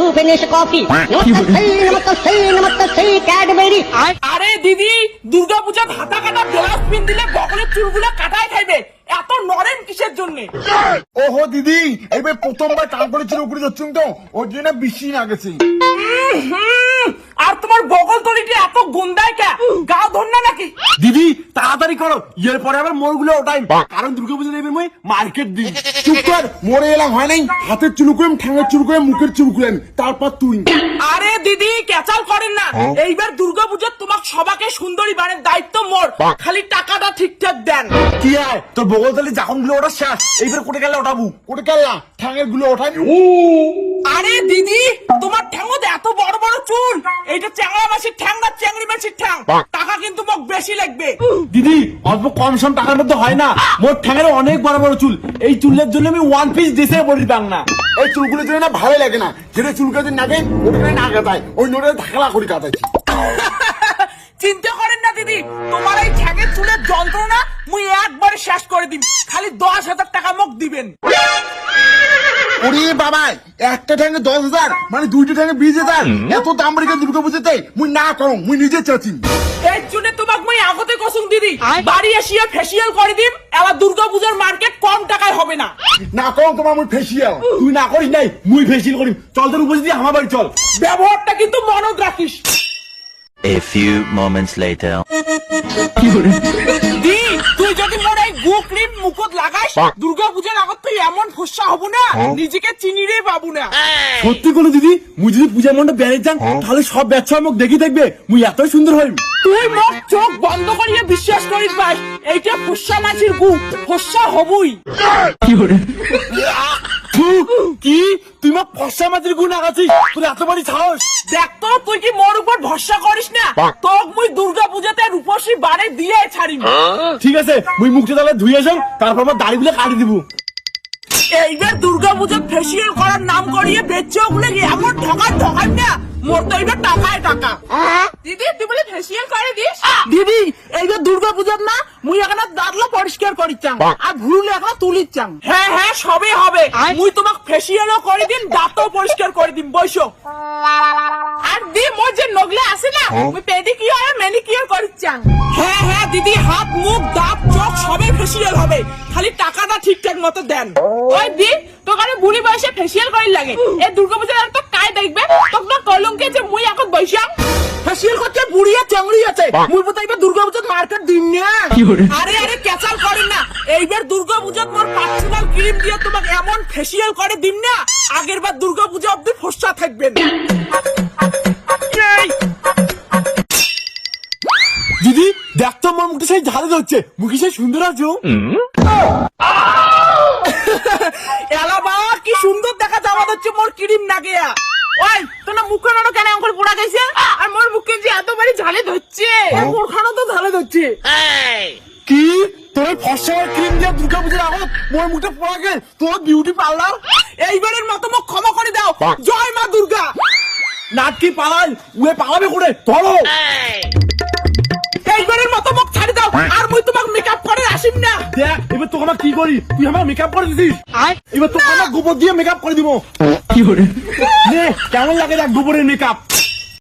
রূপেণেশ coffee. নমস্তে নমস্তে নমস্তে ক্যাডবেরি। আরে দিদি দুর্গা পূজার হাতা কাটা ব্লাউজ পিন দিলে বকলের চুলগুলো কাটায় খাইবে। এত নরেন কিসের জন্য? ওহো দিদি এইবার প্রথমবার টান করে উপরে যাচ্ছুন তো ওর জন্য বেশি না গেছে আর তোমার বগল তলিটি এত গুন্দায় কে? গাও ধর না নাকি? দিদি তাড়াতাড়ি করো। এর পরে আবার মোড়গুলো ওটাই কারণ দুর্গা পুজো নেবে মই মার্কেট দিই চুপ কর মোড়ে এলাম হয় নাই? হাতের চুল করেম ঠ্যাঙের চুল মুখের চুল করেম তারপর তুই। আরে দিদি কেচাল করেন না। এইবার দুর্গা পুজোর তোমার সবাকে সুন্দরী বানের দায়িত্ব মোর। খালি টাকাটা ঠিকঠাক দেন। কি হয় তোর বগল তলি যখনগুলো ওটা শেষ এইবার কোটে গেলে ওঠাবো। কোটে গেলা ঠ্যাঙেরগুলো ওঠাই আরে দিদি তোমার ঠ্যাঙত এত বড় বড় চুল! এইটা চ্যাংড়া মাসির ঠ্যাং না চ্যাংড়ি মাসির ঠ্যাং? টাকা কিন্তু মোক বেশি লাগবে। দিদি অল্প কম সম টাকার মধ্যে হয় না। মোর ঠ্যাঙের অনেক বড় বড় চুল। এই চুলের জন্য আমি ওয়ান পিস ড্রেসে পরি পাং না এই চুলগুলোর জন্য না ভালো লাগে না যেটা চুল কাটে নাগে ওটা না কাটায়। ওই নোটে ধাকলা করে কাটাইছি। চিন্তা করেন না দিদি তোমার এই ঠ্যাঙের চুলের যন্ত্রণা মুই একবারে শেষ করে দিম। খালি দশ হাজার টাকা মোক দিবেন। ওরে বাবা একটা ঠ্যাঙে দশ হাজার মানে দুইটা ঠ্যাঙে বিশ হাজার। এত দাম রেখে দুর্গা পুজোতে মুই না করো মুই নিজে চাচ্ছি এর জন্য তোমাক মুই আগতে কসুম দিদি বাড়ি এসিয়া ফেসিয়াল করে দিম এবার দুর্গা পূজার মার্কেট কম টাকায় হবে না। না করো তোমার মুই ফেসিয়াল তুই না করিস নাই মুই ফেসিয়াল করি চল তোর উপস্থিতি আমার বাড়ি চল। ব্যবহারটা কিন্তু মনত রাখিস। A few moments later. দি তুই যদি মোর এই গু ক্রিম মুখত লাগাইস দুর্গা পূজার আগত তুই এমন ফসা হব না নিজেকে চিনিরে পাবো না। সত্যি কোনো দিদি মুই যদি পূজা মণ্ডপ বেড়ে যান তাহলে সব ব্যবসা আমাকে দেখি দেখবে মুই এতই সুন্দর হই তুই মোক চোখ বন্ধ করিয়ে বিশ্বাস করিস ভাই এইটা ফসা মাছির গু ফসা হবই। থু, কি? তুই মা ফসা মাটির গুণ আগাছিস? তোর এত বাড়ি সাহস। দেখ তো তুই কি মোর উপর ভরসা করিস না? তোক মুই দুর্গা পূজাতে রূপসী বারে দিয়ে ছাড়িম। ঠিক আছে মুই মুখটা তাহলে ধুয়ে যাও তারপর আমার দাড়িগুলো কাটি দিব। এইবার দুর্গা পূজা ফেসিয়াল করার নাম করিয়ে বেচে ওগুলো এমন ঠকান ঠকান না। মোর তো এইবার টাকায় টাকা। দিদি তুই বলে ফেসিয়াল করে দিস? দিদি এইবার দুর্গা পূজার না মুই এখন দাঁতলা পরিষ্কার করিচ্ছাম আর ভুললে এখন তুলিচ্ছাম হ্যাঁ হ্যাঁ সবে হবে। মুই তোমাক ফেসিয়ালও করে দিন দাঁতও পরিষ্কার করে দিন বসো আর দি মোর যে নগলে আছে না মুই পেডিকিউর আর ম্যানিকিউর করিচ্ছাম হ্যাঁ হ্যাঁ দিদি হাত মুখ দাঁত চোখ সবে ফেসিয়াল হবে। খালি টাকাটা ঠিকঠাক মতো দেন। ওই দি তোকারে বুড়ি বয়সে ফেসিয়াল করি লাগে। এই দুর্গা পূজার আর তো তোক কলঙ্কে যে মুই এখন বৈশাম ফেসিয়াল করতে বুড়ি আর চাংড়ি আছে। মুই মার্কেট দিন না। আরে আরে ক্যাচাল করেন না। এইবার মোর পার্সোনাল ক্রিম দিয়ে তোমাকে এমন ফেসিয়াল করে দিন না আগের বার দুর্গা পূজা অব্দি ফসা থাকবেন দিদি দেখ তো আমার মুখটা সেই ঝালে ধরছে। মুখে সেই সুন্দর আছো ধরছে। মোরখানো তো ঝালে ধরছে। কি? তোর ফসা ক্রিম দিয়ে দুর্গা পুজোর আগত মোর মুখটা পড়া গে তোর বিউটি পার্লার এইবারের মতো মোক ক্ষমা করে দাও। জয় মা দুর্গা। নাটকি পালাই উয়ে পালাবে করে ধরো। এইবারের মতো মোক ছাড়ি দাও। আর মুই তোমাক মেকআপ করে আসিম না। দেখ এবার তোকে আমার কি করি? তুই আমার মেকআপ করে দিছিস? এবার তোকে আমার গোবর দিয়ে মেকআপ করে দিব। কি নে কেমন লাগে দেখ গোবরের মেকআপ